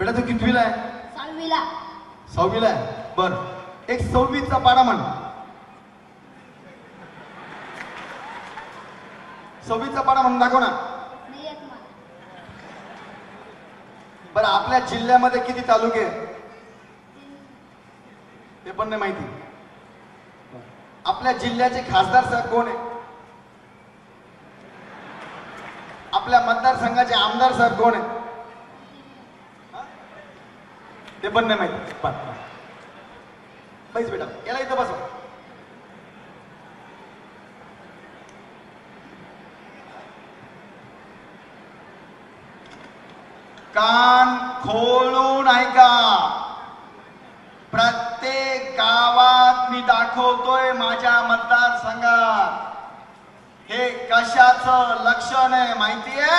बेटा तू कितवीला आहे? सहावीला. सहावीला आहे? बर. एक सव्वीसचा पाडा म्हण. सव्वीसचा पाडा म्हणून दाखव ना. नाही येत मला. बरं आपल्या जिल्ह्यामध्ये किती तालुके आहेत? ते पण नाही माहिती. आपल्या जिल्ह्याचे खासदार साहेब कोण आहे आपल्या मतदारसंघाचे आमदार साहेब कोण आहे हा? ते पण नाही माहिती बरं, बैस बेटा. याला इथं बसवा कान खोलून ऐका. प्रत्येक गावात मी दाखवतोय माझ्या मतदारसंघात. हे कशाचं लक्षण आहे माहितीये?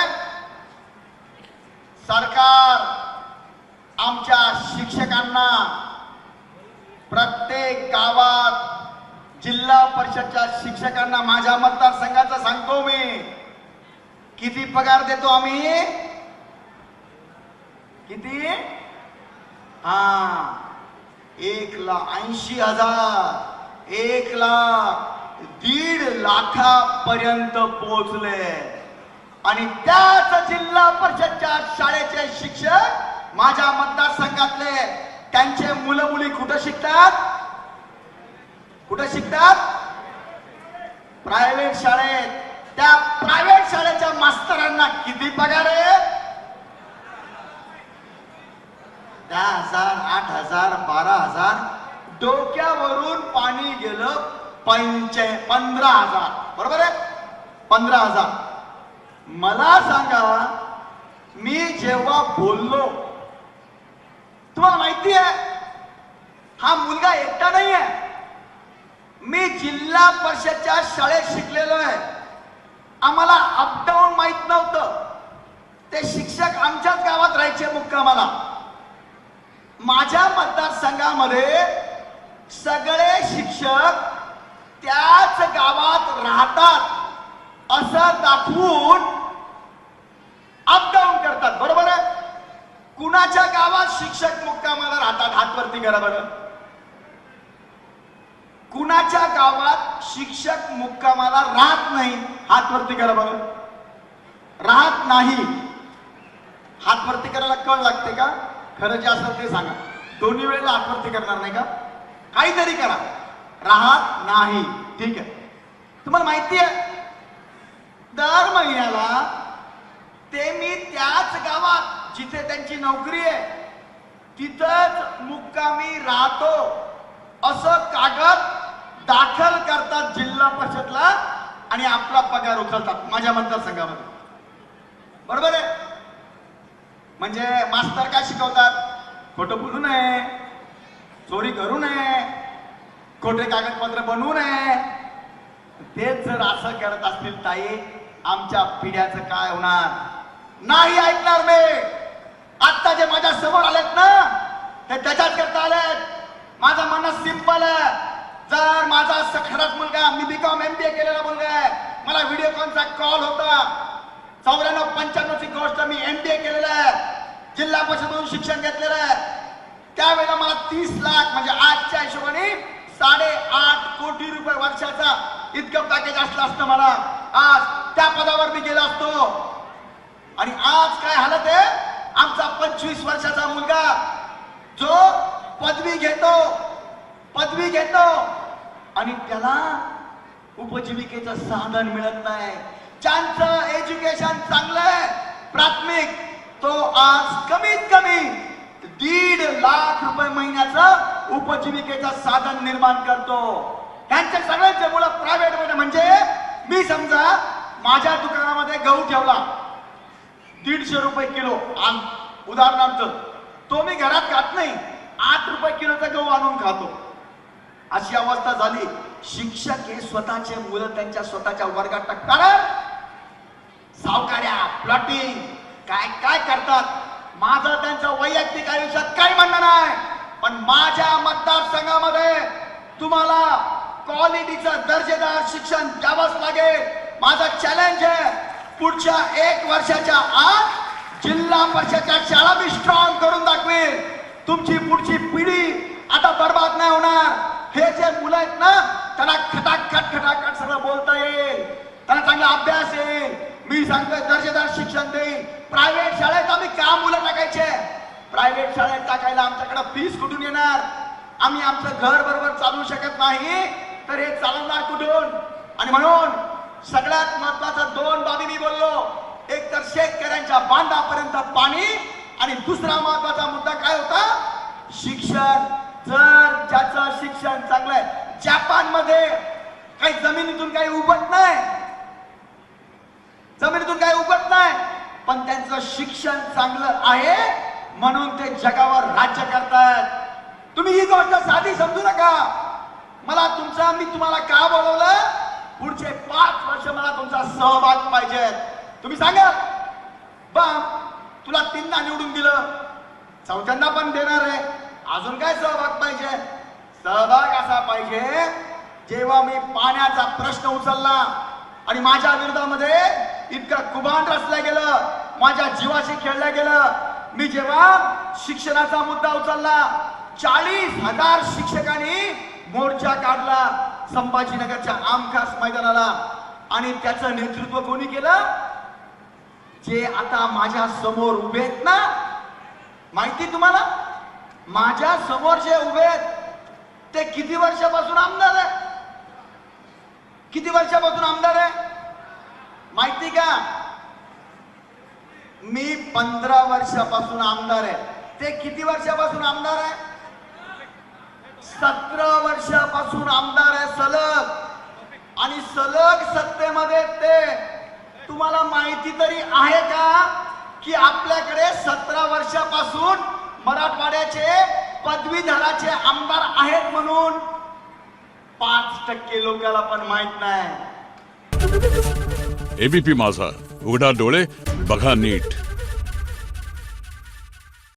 सरकार आमच्या शिक्षकांना प्रत्येक गावात जिल्हा परिषदच्या शिक्षकांना माझ्या मतदारसंघाचं सांगतो मी. किती पगार देतो आम्ही? किती? हा. एक लाख ऐंशी हजार. एक लाख दीड लाखापर्यंत पोहोचले. आणि त्याच जिल्हा परिषदच्या शाळेचे शिक्षक माझ्या मतदारसंघातले त्यांचे मुलं मुली कुठं शिकतात? कुठं शिकतात? प्रायव्हेट शाळेत. त्या प्रायव्हेट शाळेच्या मास्तरांना किती पगार आहे? दहा हजार आठ हजार बारा हजार. डोक्यावरून पाणी गेलं पंचे पंधरा हजार. बरोबर आहे? पंधरा हजार. मला सांगा मी जेव्हा बोललो तुम्हाला माहिती आहे हा मुलगा एकटा नाही आहे मी जिल्हा परिषदच्या शाळेत शिकलेलो आहे. आम्हाला अपडाऊन माहीत नव्हतं. ते शिक्षक आमच्याच गावात राहायचे मुक्कामाला. माझ्या मतदारसंघामध्ये सगळे शिक्षक त्याच गावात राहतात असं दाखवून अपडाऊन करतात. बरोबर आहे? कुणाच्या गावात शिक्षक मुक्कामाला राहतात हातवरती करा बरं कुणाच्या गावात शिक्षक मुक्कामाला राहत नाही. हातवरती करा बरं राहत नाही. हातवरती करायला कळ लागते का? खरं जे असं ते सांगा. दोन्ही वेळेला हातवरती करणार नाही का? काहीतरी करा. राहत नाही. ठीक आहे. तुम्हाला माहिती आहे? दर महिन्याला जिथे त्यांची नोकरी आहे तिथंच मुक्कामी राहतो. असं कागद दाखल करतात जिल्हा परिषदला आणि आपला पगार उचलतात माझ्या मतदारसंघामध्ये. बरोबर आहे? म्हणजे मास्तर काय शिकवतात? खोटं बोलू नये चोरी करू नये खोटे कागदपत्र बनवू नये. तेच जर असं करत असतील ताई आमच्या पिढ्याचं काय होणार? नाही ऐकणार मी! आता जे माझ्यासमोर आलेत ना ते त्याच्याच करता आलेत. माझं म्हणणं सिंपल आहे. जर माझा असं खराच मुलगा मी बीकॉम एम बी ए केलेला मुलगा आहे मला व्हिडिओ कॉलचा कॉल होता. चौऱ्याण्णव पंच्याण्णव ची गोष्ट मी एम बी ए केलेलं आहे. जिल्हा परिषदमधून शिक्षण घेतलेलं आहे. त्यावेळेला मला तीस लाख म्हणजे आजच्या हिशोबाने साडेआठ कोटी रुपये वर्षाचा इतकं पॅकेज असलं असतं मला. आज त्या पदावर मी गेलो असतो. आणि आज काय हालत आहे? आमचा पंचवीस वर्षाचा मुलगा जो पदवी घेतो पदवी घेतो. आणि त्याला उपजीविकेचं साधन मिळत नाही. ज्यांचं एज्युकेशन चांगलं आहे प्राथमिक तो आज कमीत कमी दीड लाख रुपये महिन्याचं उपजीविकेचं साधन निर्माण करतो. त्यांच्या सगळ्यांचे मुलं प्रायव्हेटमध्ये. म्हणजे मी समजा माझ्या दुकानामध्ये गहू ठेवला. दीडशे रुपये किलो आण उदाहरणार्थ. तो मी घरात खात नाही आठ रुपये किलोचा गहू आणून खातो. अशी अवस्था झाली. शिक्षक हे स्वतःचे मुलं त्यांच्या स्वतःच्या वर्गात टाकतात. सावकार्या प्लॉटिंग काय काय करतात? माझं त्यांचं वैयक्तिक आयुष्यात काही म्हणणं नाही. पण माझ्या मतदारसंघामध्ये तुम्हाला क्वालिटीचं दर्जेदार शिक्षण द्यावंच लागेल. माझा चॅलेंज आहे. पुढच्या एक वर्षाच्या आत जिल्हा परिषदच्या शाळा मी स्ट्रॉंग करून दाखवेल तुमची पुढची पिढी आता बर्बाद नाही होणार. हे जे मुलं आहेत ना त्यांना खटाखट खटाखट सगळं बोलता येईल. त्यांना चांगला अभ्यास येईल. मी सांगतोय दर्जेदार शिक्षण देईल प्रायव्हेट शाळेत आम्ही का मुलं टाकायचे? प्रायव्हेट शाळेत टाकायला आमच्याकडे फीस कुठून येणार? आम्ही आमचं घर बरोबर चालवू शकत नाही. तर हे चालवणार कुठून? आणि म्हणून सगळ्यात महत्त्वाचा दोन बाबी मी बोललो. एक तर शेतकऱ्यांच्या बांधापर्यंत पाणी आणि दुसरा महत्त्वाचा मुद्दा काय होता? शिक्षण. जर ज्याचं शिक्षण चांगलं आहे जपानमध्ये काही जमिनीतून काही उगत नाही. जमिनीतून काही उगत नाही. पण त्यांचं शिक्षण चांगलं आहे म्हणून ते जगावर राज्य करतात. तुम्ही ही गोष्ट साधी समजू नका. मला तुमचा मी तुम्हाला का बोलवलं? पुढचे पाच मला तुमचा सहभाग पाहिजे. तुम्ही सांगा. बा तुला तीनदा निवडून दिलं. चौथ्यांदा पण देणार आहे. अजून काय सहभाग पाहिजे? सहभाग असा पाहिजे जेव्हा मी पाण्याचा प्रश्न उचलला आणि माझ्या विरोधामध्ये इतकं कुभांड रचलं गेलं माझ्या जीवाशी खेळलं गेलं मी जेव्हा शिक्षणाचा मुद्दा उचलला चाळीस हजार शिक्षकांनी मोर्चा काढला संभाजीनगरच्या आमखास मैदानाला. आणि त्याचं नेतृत्व कोणी केलं? जे आता माझ्यासमोर उभे आहेत ना? माहिती तुम्हाला? माझ्यासमोर जे उभे आहेत ते किती वर्षापासून आमदार आहे? किती वर्षापासून आमदार आहे? माहिती का? मी पंधरा वर्षापासून आमदार आहे. ते किती वर्षापासून आमदार आहे? सतरा वर्षापासून आमदार आहे सलग. आणि सलग सत्तेमध्ये ते तुम्हाला माहिती तरी आहे का की आपल्याकडे सतरा वर्षापासून मराठवाड्याचे पदवीधराचे आमदार आहेत म्हणून पाच टक्के लोकांना पण माहीत नाही. एबीपी माझा. उघडा डोळे बघा नीट.